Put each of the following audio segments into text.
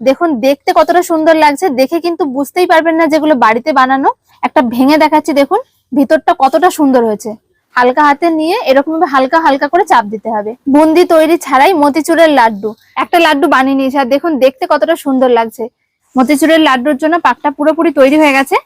দেখুন, দেখতে কতটা সুন্দর লাগছে। দেখে কিন্তু বুঝতেই পারবেন না যেগুলো বাড়িতে বানানো। একটা ভেঙে দেখাচ্ছি, দেখুন, ভিতরটা কতটা সুন্দর হয়েছে। হালকা হাতে নিয়ে এরকম ভাবে হালকা হালকা করে চাপ দিতে হবে। বুন্দি তৈরি ছাড়াই মতিচুরের লাড্ডু। একটা লাড্ডু বানিয়ে নিয়েছে, আর দেখুন, দেখতে কতটা সুন্দর লাগছে। মতিচুরের লাড্ডুর জন্য পাকটা পুরোপুরি তৈরি হয়ে গেছে।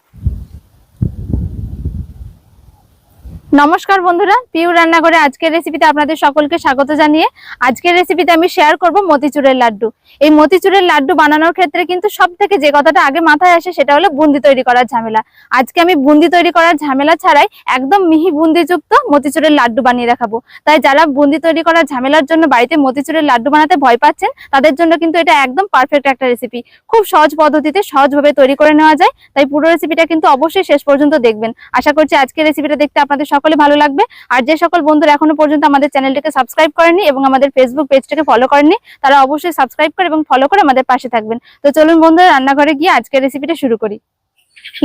নমস্কার বন্ধুরা পিউ রান্নাঘরে আজকের রেসিপিতে আপনাদের সকলকে স্বাগত জানিয়ে আজকের রেসিপিতে আমি শেয়ার করব মতিচুরের লাড্ডু। এই মতিচুরের লাড্ডু বানানোর ক্ষেত্রে কিন্তু সব থেকে যে কথাটা আগে মাথায় আসে সেটা হলো বুন্দি তৈরি করার ঝামেলা। আজকে আমি বুন্দি তৈরি করার ঝামেলা ছাড়াই একদম মিহি বুন্দিযুক্ত মতিচুরের লাড্ডু বানিয়ে দেখাবো। তাই যারা বুন্দি তৈরি করার ঝামেলার জন্য বাড়িতে মতিচুরের লাড্ডু বানাতে ভয় পাচ্ছেন, তাদের জন্য কিন্তু এটা একদম পারফেক্ট একটা রেসিপি খুব সহজ পদ্ধতিতে সহজভাবে তৈরি করে নেওয়া যায়, তাই পুরো রেসিপিটা কিন্তু অবশ্যই শেষ পর্যন্ত দেখবেন। আশা করছি আজকের রেসিপিটা দেখতে আপনাদের সকলে ভালো লাগবে। আর যে সকল বন্ধুরা এখনও পর্যন্ত আমাদের চ্যানেলটিকে সাবস্ক্রাইব করেনি এবং আমাদের ফেসবুক পেজটাকে ফলো করেনি তারা অবশ্যই সাবস্ক্রাইব করে এবং ফলো করে আমাদের পাশে থাকবেন। তো চলুন বন্ধুরা, রান্নাঘরে গিয়ে আজকের রেসিপিটা শুরু করি।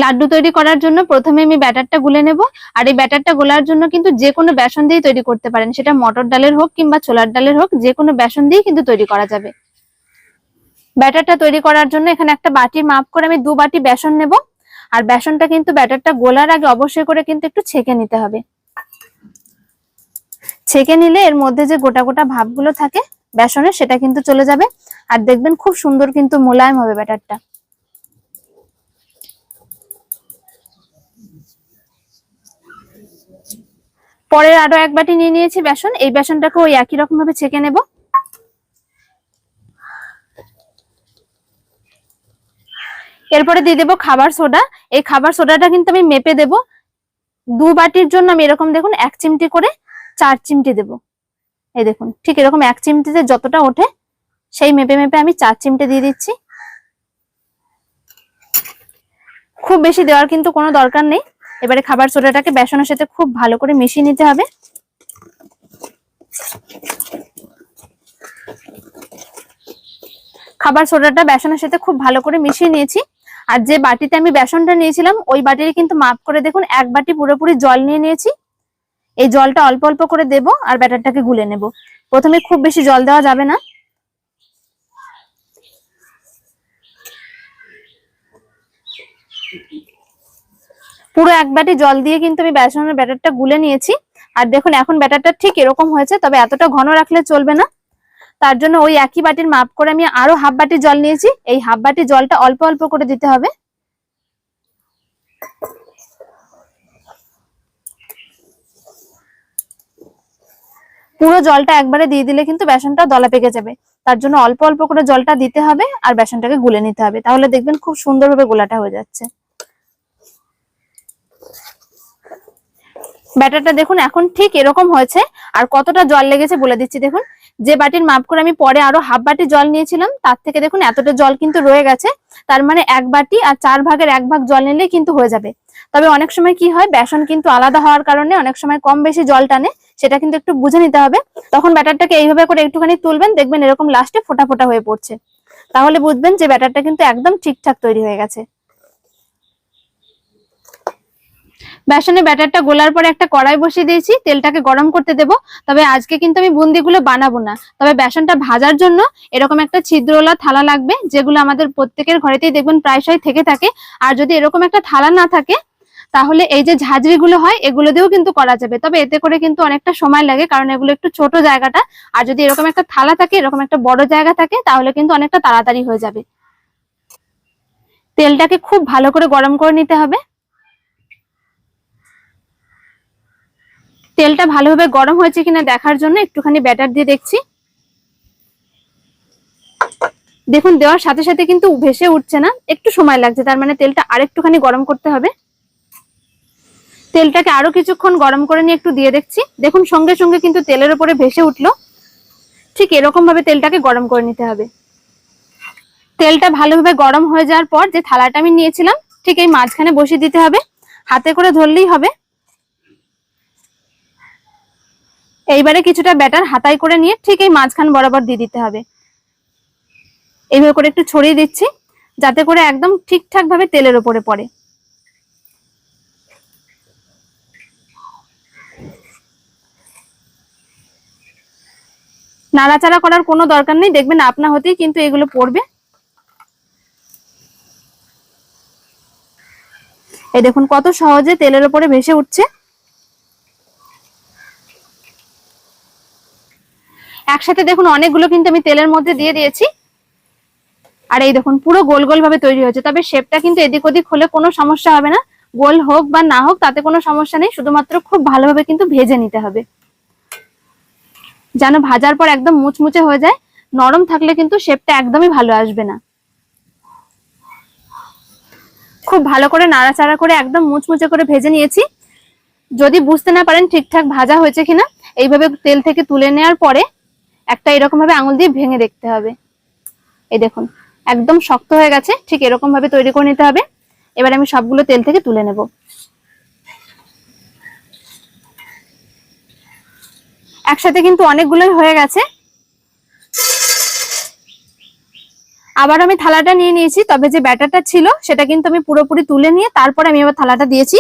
লাড্ডু তৈরি করার জন্য প্রথমে আমি ব্যাটারটা গুলে নেব। আর এই ব্যাটারটা গোলার জন্য কিন্তু যে কোনো বেসন দিয়ে তৈরি করতে পারেন। সেটা মটর ডালের হোক কিংবা ছোলার ডালের হোক, যে কোনো বেসন দিয়ে কিন্তু তৈরি করা যাবে। ব্যাটারটা তৈরি করার জন্য এখানে একটা বাটির মাপ করে আমি দু বাটি বেসন নেব। আর বেসনটা কিন্তু ব্যাটারটা গোলার আগে অবশ্যই করে কিন্তু একটু ছেঁকে নিতে হবে। ছেঁকে নিলে এর মধ্যে যে গোটা গোটা ভাবগুলো থাকে বেসনের সেটা কিন্তু চলে যাবে। আর দেখবেন খুব সুন্দর কিন্তু মোলায়েম হবে ব্যাটারটা। পরের আরও এক বাটি নিয়ে নিয়েছি বেসন। এই বেসনটাকে ওই একই রকম ভাবে ছেঁকে নেব। এরপরে দিয়ে দেবো খাবার সোডা। এই খাবার সোডাটা কিন্তু আমি মেপে দেব। দু বাটির জন্য আমি এরকম দেখুন, এক চিমটি করে চার চিমটি দেব। এই দেখুন, ঠিক এরকম এক চিমটিতে যতটা ওঠে, সেই মেপে মেপে আমি চার চিমটে দিয়ে দিচ্ছি। খুব বেশি দেওয়ার কিন্তু কোনো দরকার নেই। এবারে খাবার সোডাটাকে বেসনের সাথে খুব ভালো করে মিশিয়ে নিতে হবে। খাবার সোডাটা বেসনের সাথে খুব ভালো করে মিশিয়ে নিয়েছি। আর যে বাটিতে আমি বেসনটা নিয়েছিলাম, ওই বাটির কিন্তু মাপ করে দেখুন, এক বাটি পুরোপুরি জল নিয়ে নিয়েছি। এই জলটা অল্প অল্প করে দেব আর ব্যাটারটাকে গুলে নেব। প্রথমে খুব বেশি জল দেওয়া যাবে না। পুরো এক বাটি জল দিয়ে কিন্তু আমি বেসনের ব্যাটারটা গুলে নিয়েছি। আর দেখুন, এখন ব্যাটারটা ঠিক এরকম হয়েছে, তবে এতটা ঘন রাখলে চলবে না। তার জন্য ওই একই বাটির মাপ করে আমি আরও হাফ বাটি জল নিয়েছি। এই হাফ বাটি জলটা অল্প অল্প করে দিতে হবে। পুরো জলটা একবারে দিয়ে দিলে কিন্তু বেসনটা দলা পেকে যাবে। তার জন্য অল্প অল্প করে জলটা দিতে হবে আর বেসনটাকে গুলে নিতে হবে। তাহলে দেখবেন খুব সুন্দরভাবে গোলাটা হয়ে যাচ্ছে। ব্যাটারটা দেখুন, এখন ঠিক এরকম হয়েছে। আর কতটা জল লেগেছে বলে দিচ্ছি দেখুন। যে বাটির মাপ করে আমি পরে আরও হাফ বাটি জল নিয়েছিলাম, তার থেকে দেখুন এতটা জল কিন্তু রয়ে গেছে। তার মানে এক বাটি আর চার ভাগের এক ভাগ জল নিলে কিন্তু হয়ে যাবে। তবে অনেক সময় কি হয়, বেসন কিন্তু আলাদা হওয়ার কারণে অনেক সময় কম বেশি জল টানে, সেটা কিন্তু একটু বুঝে নিতে হবে। তখন ব্যাটারটাকে এইভাবে করে একটুখানি তুলবেন, দেখবেন এরকম লাস্টে ফোটা ফোটা হয়ে পড়ছে। তাহলে বুঝবেন যে ব্যাটারটা কিন্তু একদম ঠিকঠাক তৈরি হয়ে গেছে। বেসনের ব্যাটারটা গোলার পরে একটা কড়াই বসিয়ে দিয়েছি, তেলটাকে গরম করতে দেব। তবে আজকে কিন্তু আমি বুন্দিগুলো বানাবো না। তবে বেসনটা ভাজার জন্য এরকম একটা ছিদ্রওয়ালা থালা লাগবে, যেগুলো আমাদের প্রত্যেকের ঘরেতেই দেখবেন প্রায়শই থেকে থাকে। আর যদি এরকম একটা থালা না থাকে, তাহলে এই যে ঝাঁঝরিগুলো হয়, এগুলো দিয়েও কিন্তু করা যাবে। তবে এতে করে কিন্তু অনেকটা সময় লাগে, কারণ এগুলো একটু ছোট জায়গাটা। আর যদি এরকম একটা থালা থাকে, এরকম একটা বড় জায়গা থাকে, তাহলে কিন্তু অনেকটা তাড়াতাড়ি হয়ে যাবে। তেলটাকে খুব ভালো করে গরম করে নিতে হবে। তেলটা ভালোভাবে গরম হয়েছে কিনা দেখার জন্য একটুখানি ব্যাটার দিয়ে দেখছি। দেখুন, দেওয়ার সাথে সাথে কিন্তু ভেসে উঠছে না, একটু সময় লাগছে, তার মানে তেলটা আরেকটুখানি গরম করতে হবে। তেলটাকে আরও কিছুক্ষণ গরম করে নিয়ে একটু দিয়ে দেখছি। দেখুন, সঙ্গে সঙ্গে কিন্তু তেলের উপরে ভেসে উঠল। ঠিক এরকম ভাবে তেলটাকে গরম করে নিতে হবে। তেলটা ভালোভাবে গরম হয়ে যাওয়ার পর যে থালাটা আমি নিয়েছিলাম, ঠিক এই মাঝখানে বসিয়ে দিতে হবে। হাতে করে ধরলেই হবে। এইবারে কিছুটা ব্যাটার হাতাই করে নিয়ে ঠিক এই মাঝখান বরাবর দিয়ে দিতে হবে। এইভাবে করে একটু ছড়িয়ে দিচ্ছি, যাতে করে একদম ঠিকঠাক ভাবে তেলের ওপরে পড়ে। নাড়াচাড়া করার কোনো দরকার নেই, দেখবেন আপনা হতেই কিন্তু এগুলো পড়বে। এই দেখুন কত সহজে তেলের ওপরে ভেসে উঠছে। একসাথে দেখুন অনেকগুলো কিন্তু আমি তেলের মধ্যে দিয়ে দিয়েছি। আর এই দেখুন, পুরো গোল গোল ভাবে তৈরি হয়েছে। তবে শেপটা কিন্তু এদিক ওদিক হলে কোনো সমস্যা হবে না। গোল হোক বা না হোক, তাতে কোনো সমস্যা নেই। শুধুমাত্র খুব ভালোভাবে কিন্তু ভেজে নিতে হবে। যেন ভাজার পর একদম মুচমুচে হয়ে যায়। নরম থাকলে কিন্তু শেপটা একদমই ভালো আসবে না। খুব ভালো করে নাড়াচাড়া করে একদম মুচমুচে করে ভেজে নিয়েছি। যদি বুঝতে না পারেন ঠিকঠাক ভাজা হয়েছে কিনা, এইভাবে তেল থেকে তুলে নেওয়ার পরে একটা এরকম ভাবে আঙুল দিয়ে ভেঙে দেখতে হবে। এই দেখুন, একদম শক্ত হয়ে গেছে, ঠিক এরকম ভাবে তৈরি করে নিতে হবে। এবার আমি সবগুলো তেল থেকে তুলে নেব। একসাথে কিন্তু অনেকগুলোই হয়ে গেছে। আবার আমি থালাটা নিয়ে নিয়েছি, তবে যে ব্যাটারটা ছিল সেটা কিন্তু আমি পুরোপুরি তুলে নিয়ে তারপর আমি আবার থালাটা দিয়েছি।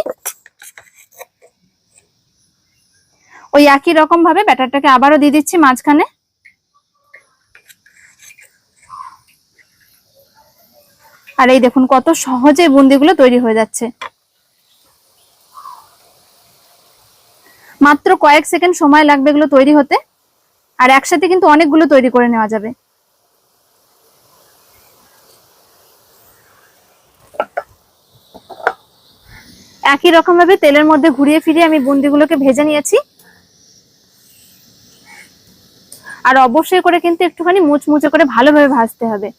ওই একই রকম ভাবে ব্যাটারটাকে আবারও দিয়ে দিচ্ছি মাঝখানে। আর এই দেখুন কত সহজে বুন্দিগুলো তৈরি হয়ে যাচ্ছে। মাত্র কয়েক সেকেন্ড সময় লাগবে এগুলো তৈরি হতে, আর একসাথে কিন্তু অনেকগুলো তৈরি করে নেওয়া যাবে। একই রকম ভাবে তেলের মধ্যে ঘুরিয়ে ফিরিয়ে আমি বুন্দিগুলোকে ভেজে নিয়েছি। আর অবশ্যই করে কিন্তু একটুখানি মুচমুচে করে ভালোভাবে ভাজতে হবে।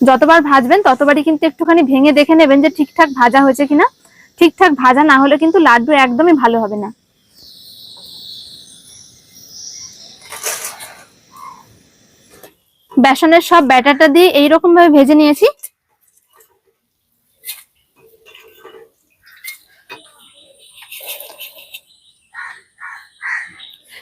যতবার ভাজবেন, ততবারই কিন্তু একটুখানি ভেঙে দেখে নেবেন যে ঠিকঠাক ভাজা হয়েছে কিনা। ঠিকঠাক ভাজা না হলে কিন্তু লাড্ডু একদমই ভালো হবে না। বেসনের সব ব্যাটারটা দিয়ে এইরকম ভাবে ভেজে নিয়েছি।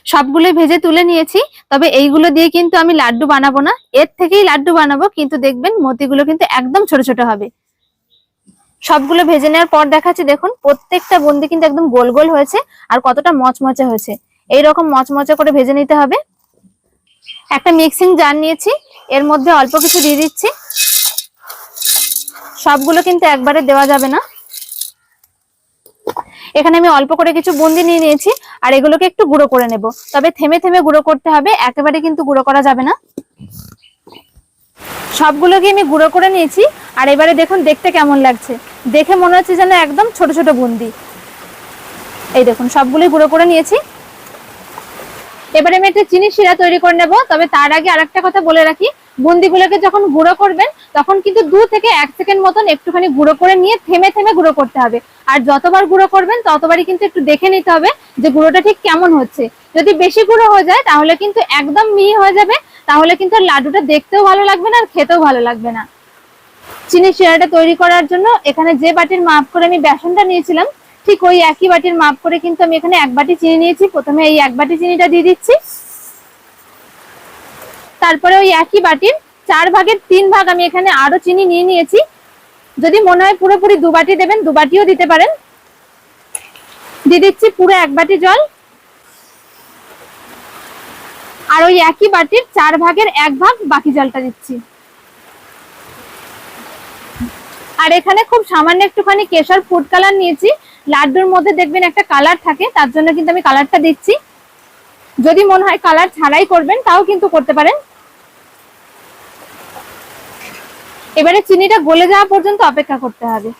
সবগুলো ভেজে তুলে নিয়েছি। তবে এইগুলো দিয়ে কিন্তু আমি লাড্ডু বানাবো না। এর থেকেই লাড্ডু বানাবো, কিন্তু দেখবেন মতিগুলো কিন্তু একদম ছোট ছোট হবে। সবগুলো ভেজে নেওয়ার পর দেখাচ্ছি, দেখুন, প্রত্যেকটা বন্দি কিন্তু একদম গোল গোল হয়েছে আর কতটা মচমচে হয়েছে। এই রকম মচমচে করে ভেজে নিতে হবে। একটা মিক্সিং জার নিয়েছি, এর মধ্যে অল্প কিছু দিয়ে দিচ্ছি। সবগুলো কিন্তু একবারে দেওয়া যাবে না। এখানে আমি অল্প করে কিছু বুন্দি নিয়ে নিয়েছি, আর এগুলোকে একটু গুঁড়ো করে নেব। তবে থেমে থেমে গুঁড়ো করতে হবে, একেবারে কিন্তু গুঁড়ো করা যাবে না। সবগুলোকে আমি গুঁড়ো করে নিয়েছি, আর এবারে দেখুন দেখতে কেমন লাগছে। দেখে মনে হচ্ছে যেন একদম ছোট ছোট বুন্দি। এই দেখুন, সবগুলোই গুঁড়ো করে নিয়েছি। এবারে আমি একটা চিনি শিরা তৈরি করে নেব, তবে তার আগে আরেকটা কথা বলে রাখি। বুন্দিগুলোকে যখন গুঁড়ো করবেন, তখন কিন্তু দু থেকে এক সেকেন্ড মতন একটুখানি গুঁড়ো করে নিয়ে থেমে থেমে গুঁড়ো করতে হবে। আর যতবার গুঁড়ো করবেন, ততবারই কিন্তু একটু দেখে নিতে হবে যে গুঁড়োটা ঠিক কেমন হচ্ছে। যদি বেশি গুঁড়ো হয়ে যায়, তাহলে কিন্তু একদম মিহি হয়ে যাবে, তাহলে কিন্তু লাড্ডুটা দেখতেও ভালো লাগবে না, আর খেতেও ভালো লাগবে না। চিনি শিরাটা তৈরি করার জন্য এখানে যে বাটির মাপ করে আমি বেসনটা নিয়েছিলাম, ঠিক ওই একই বাটির মাপ করে কিন্তু আমি এখানে এক বাটি চিনি নিয়েছি। প্রথমে এই এক বাটি চিনিটা দিয়ে দিচ্ছি। তারপরে ওই একই বাটির চার ভাগের তিন ভাগ আমি এখানে আরও চিনি নিয়ে নিয়েছি। যদি মনে হয় পুরোপুরি দু বাটি দেবেন, দু বাটিও দিতে পারেন। দিয়ে দিচ্ছি পুরো এক বাটি জল। আর ওই একই বাটির চার ভাগের এক ভাগ বাকি জলটা দিচ্ছি। আর এখানে খুব সামান্য একটুখানি কেশর ফুড কালার নিয়েছি। লাড্ডুর মধ্যে দেখবেন একটা কালার থাকে, তার জন্য কিন্তু আমি কালারটা দিচ্ছি। যদি মনে হয় কালার ছাড়াই করবেন, তাও কিন্তু করতে পারেন। এবারে চিনিটা গলে যাওয়া পর্যন্ত অপেক্ষা করতে হবে।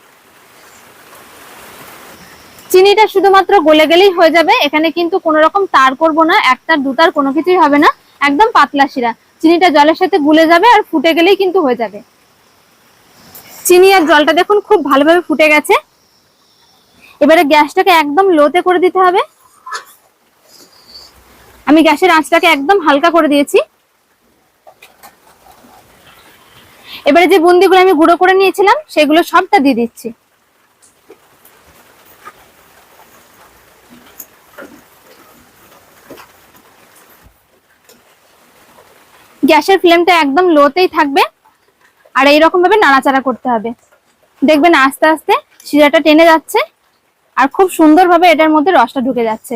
চিনিটা শুধুমাত্র গলে গেলেই হয়ে যাবে। এখানে কিন্তু কোনো রকম তার করব না একটার দুটার কোনো কিছুই হবে না। একদম পাতলা শিরা। চিনিটা জলের সাথে গুলে যাবে আর ফুটে গেলেই কিন্তু হয়ে যাবে। চিনি আর জলটা দেখুন খুব ভালোভাবে ফুটে গেছে। এবারে গ্যাসটাকে একদম লোতে করে দিতে হবে। আমি গ্যাসের আঁচটাকে একদম হালকা করে দিয়েছি। এবারে যে বুন্দিগুলো আমি গুঁড়ো করে নিয়েছিলাম, সেগুলো সবটা দিয়ে দিচ্ছি। গ্যাসের ফ্লেমটা একদম লোতেই থাকবে, আর এইরকম ভাবে নাড়াচাড়া করতে হবে। দেখবেন আস্তে আস্তে শিরাটা টেনে যাচ্ছে, আর খুব সুন্দরভাবে এটার মধ্যে রসটা ঢুকে যাচ্ছে।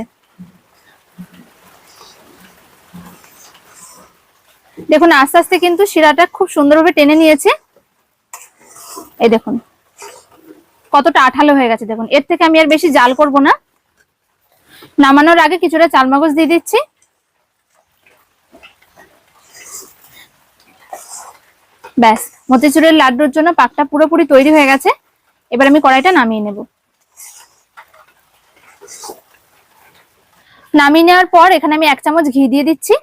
দেখুন, আস্তে আস্তে কিন্তু শিরাটা খুব সুন্দরভাবে টেনে নিয়েছে। এই দেখুন, কতটা আঠালো হয়ে গেছে, দেখুন। এর থেকে আমি আর বেশি জাল করব না। নামানোর আগে কিছুটা চালমগজ দিয়ে দিচ্ছি। ব্যাস, মতিচুরের লাড্ডুর জন্য পাকটা পুরোপুরি তৈরি হয়ে গেছে। এবার আমি কড়াইটা নামিয়ে নেব। নামিয়ে নেওয়ার পর এখানে আমি এক চামচ ঘি দিয়ে দিচ্ছি।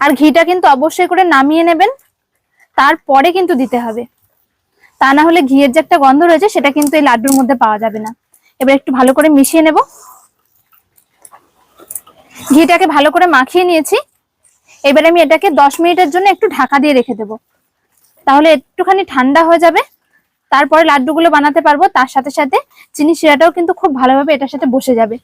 আর ঘিটা কিন্তু অবশ্যই করে নামিয়ে নেবেন। তারপরে কিন্তু দিতে হবে। তা না হলে ঘিয়ের যে একটা গন্ধ রয়েছে, সেটা কিন্তু এই লাড্ডুর মধ্যে পাওয়া যাবে না। এবার একটু ভালো করে মিশিয়ে নেব। ঘিটাকে ভালো করে মাখিয়ে নিয়েছি। এবার আমি এটাকে দশ মিনিটের জন্য একটু ঢাকা দিয়ে রেখে দেবো। তাহলে একটুখানি ঠান্ডা হয়ে যাবে। তারপরে লাড্ডুগুলো বানাতে পারব। তার সাথে সাথে চিনি শিরাটাও কিন্তু খুব ভালোভাবে এটার সাথে বসে যাবে।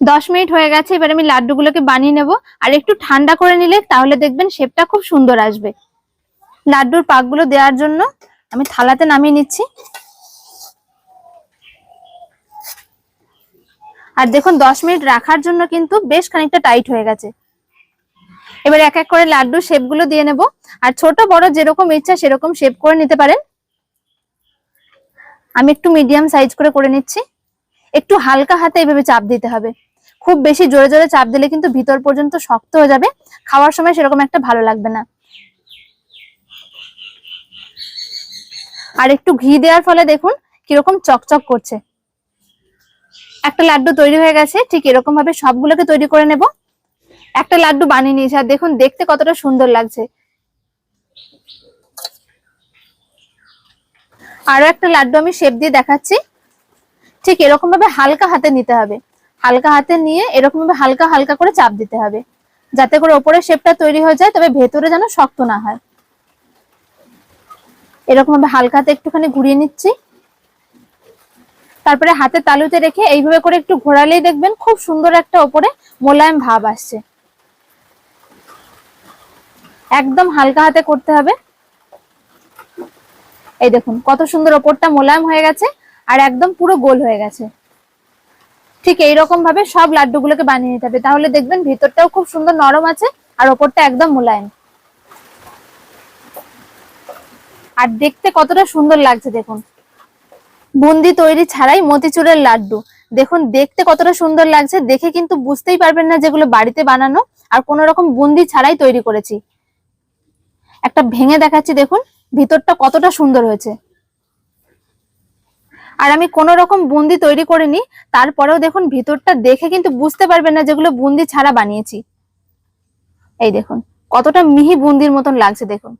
দশ মিনিট হয়ে গেছে, এবার আমি লাড্ডুগুলোকে বানিয়ে নেব। আর একটু ঠান্ডা করে নিলে তাহলে দেখবেন শেপটা খুব সুন্দর আসবে। লাড্ডুর পাকগুলো দেওয়ার জন্য আমি থালাতে নামিয়ে নিচ্ছি। আর দেখুন, দশ মিনিট রাখার জন্য কিন্তু বেশ খানিকটা টাইট হয়ে গেছে। এবার এক এক করে লাড্ডু শেপগুলো দিয়ে নেব। আর ছোট, বড় যেরকম ইচ্ছা সেরকম শেপ করে নিতে পারেন। আমি একটু মিডিয়াম সাইজ করে করে নিচ্ছি। একটু হালকা হাতে এভাবে চাপ দিতে হবে। খুব বেশি জোরে জোরে চাপ দিলে কিন্তু ভিতর পর্যন্ত শক্ত হয়ে যাবে। খাওয়ার সময় সেরকম একটা ভালো লাগবে না। আর একটু ঘি দেওয়ার ফলে দেখুন কীরকম চকচক করছে। একটা লাড্ডু তৈরি হয়ে গেছে, ঠিক এরকম ভাবে সবগুলোকে তৈরি করে নেব। একটা লাড্ডু বানিয়ে নিয়েছি, আর দেখুন দেখতে কতটা সুন্দর লাগছে। আরও একটা লাড্ডু আমি শেপ দিয়ে দেখাচ্ছি। ঠিক এরকম ভাবে হালকা হাতে নিতে হবে। হালকা হাতে নিয়ে এরকম ভাবে হালকা হালকা করে চাপ দিতে হবে। যাতে করে ওপরের শেপটা তৈরি হয়ে যায়, তবে ভেতরে যেন শক্ত না হয়। এরকম ভাবে হালকা হাতে একটুখানি ঘুরিয়ে নিচ্ছি। তারপরে হাতে তালুতে রেখে এইভাবে করে একটু ঘোরালেই দেখবেন খুব সুন্দর একটা ওপরে মোলায়েম ভাব আসছে। একদম হালকা হাতে করতে হবে। এই দেখুন কত সুন্দর ওপরটা মোলায়েম হয়ে গেছে। আর একদম পুরো গোল হয়ে গেছে। ঠিক এইরকম ভাবে সব লাড্ডুগুলোকে বানিয়ে নিতে হবে। তাহলে দেখবেন ভিতরটাও খুব সুন্দর নরম আছে আর ওপরটা একদম মোলায়েম। আর দেখতে কতটা সুন্দর লাগছে দেখুন। বুন্দি তৈরি ছাড়াই মতিচুরের লাড্ডু। দেখুন, দেখতে কতটা সুন্দর লাগছে। দেখে কিন্তু বুঝতেই পারবেন না যেগুলো বাড়িতে বানানো। আর কোন রকম বুন্দি ছাড়াই তৈরি করেছি। একটা ভেঙে দেখাচ্ছি দেখুন, ভিতরটা কতটা সুন্দর হয়েছে। আর আমি কোনো রকম বুন্দি তৈরি করিনি, তারপরেও দেখুন ভিতরটা দেখে কিন্তু বুঝতে পারবেন না যেগুলো বুন্দি ছাড়া বানিয়েছি। এই দেখুন, কতটা মিহি বুন্দির মতন লাগছে দেখুন।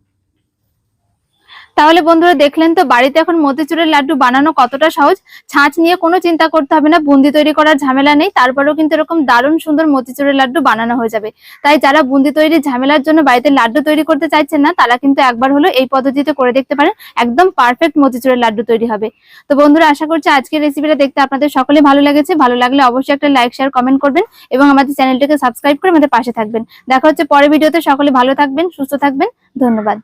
তাহলে বন্ধুরা দেখলেন তো, বাড়িতে এখন মতিচুরের লাড্ডু বানানো কতটা সহজ? ছাঁচ নিয়ে কোনো চিন্তা করতে হবে না, বুন্দি তৈরি করার ঝামেলা নেই, তারপরেও কিন্তু এরকম দারুণ সুন্দর মতিচুরের লাড্ডু বানানো হয়ে যাবে। তাই যারা বুন্দি তৈরির ঝামেলার জন্য বাড়িতে লাড্ডু তৈরি করতে চাইছেন না, তারা কিন্তু একবার হলো এই পদ্ধতিতে করে দেখতে পারেন, একদম পারফেক্ট মতিচুরের লাড্ডু তৈরি হবে। তো বন্ধুরা আশা করছি আজকের রেসিপিটা দেখতে আপনাদের সকলে ভালো লেগেছে, ভালো লাগলে অবশ্যই একটা লাইক শেয়ার কমেন্ট করবেন এবং আমাদের চ্যানেলটিকে সাবস্ক্রাইব করে আমাদের পাশে থাকবেন। দেখা হচ্ছে পরের ভিডিওতে সকলে ভালো থাকবেন, সুস্থ থাকবেন, ধন্যবাদ।